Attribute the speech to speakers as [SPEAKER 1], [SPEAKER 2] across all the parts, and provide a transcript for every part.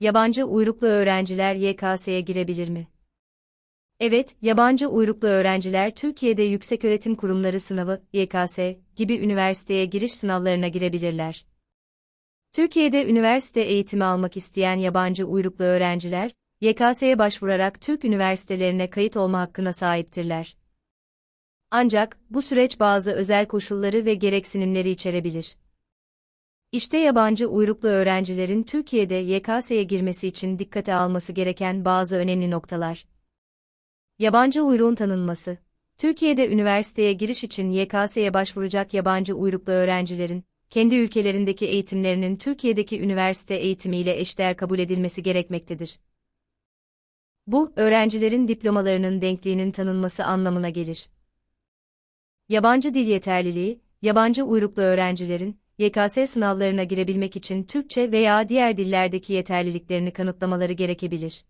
[SPEAKER 1] Yabancı uyruklu öğrenciler YKS'ye girebilir mi? Evet, yabancı uyruklu öğrenciler Türkiye'de yükseköğretim kurumları sınavı, YKS, gibi üniversiteye giriş sınavlarına girebilirler. Türkiye'de üniversite eğitimi almak isteyen yabancı uyruklu öğrenciler, YKS'ye başvurarak Türk üniversitelerine kayıt olma hakkına sahiptirler. Ancak, bu süreç bazı özel koşulları ve gereksinimleri içerebilir. İşte yabancı uyruklu öğrencilerin Türkiye'de YKS'ye girmesi için dikkate alması gereken bazı önemli noktalar. Yabancı uyruğun tanınması. Türkiye'de üniversiteye giriş için YKS'ye başvuracak yabancı uyruklu öğrencilerin, kendi ülkelerindeki eğitimlerinin Türkiye'deki üniversite eğitimiyle eşdeğer kabul edilmesi gerekmektedir. Bu, öğrencilerin diplomalarının denkliğinin tanınması anlamına gelir. Yabancı dil yeterliliği, yabancı uyruklu öğrencilerin, YKS sınavlarına girebilmek için Türkçe veya diğer dillerdeki yeterliliklerini kanıtlamaları gerekebilir.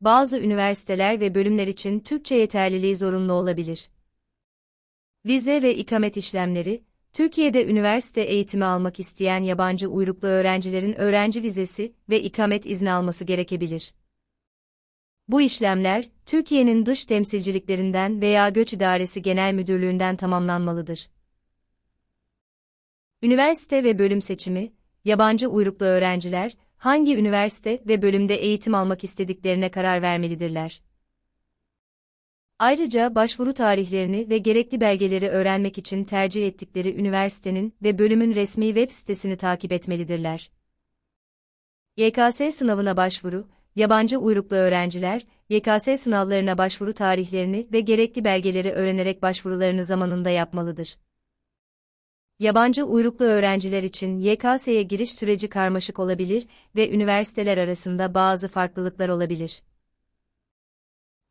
[SPEAKER 1] Bazı üniversiteler ve bölümler için Türkçe yeterliliği zorunlu olabilir. Vize ve ikamet işlemleri, Türkiye'de üniversite eğitimi almak isteyen yabancı uyruklu öğrencilerin öğrenci vizesi ve ikamet izni alması gerekebilir. Bu işlemler, Türkiye'nin dış temsilciliklerinden veya Göç İdaresi Genel Müdürlüğü'nden tamamlanmalıdır. Üniversite ve bölüm seçimi, yabancı uyruklu öğrenciler, hangi üniversite ve bölümde eğitim almak istediklerine karar vermelidirler. Ayrıca başvuru tarihlerini ve gerekli belgeleri öğrenmek için tercih ettikleri üniversitenin ve bölümün resmi web sitesini takip etmelidirler. YKS sınavına başvuru, yabancı uyruklu öğrenciler, YKS sınavlarına başvuru tarihlerini ve gerekli belgeleri öğrenerek başvurularını zamanında yapmalıdır. Yabancı uyruklu öğrenciler için YKS'ye giriş süreci karmaşık olabilir ve üniversiteler arasında bazı farklılıklar olabilir.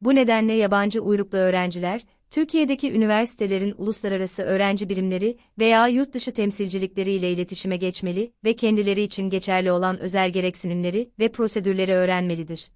[SPEAKER 1] Bu nedenle yabancı uyruklu öğrenciler, Türkiye'deki üniversitelerin uluslararası öğrenci birimleri veya yurt dışı temsilcilikleri ile iletişime geçmeli ve kendileri için geçerli olan özel gereksinimleri ve prosedürleri öğrenmelidir.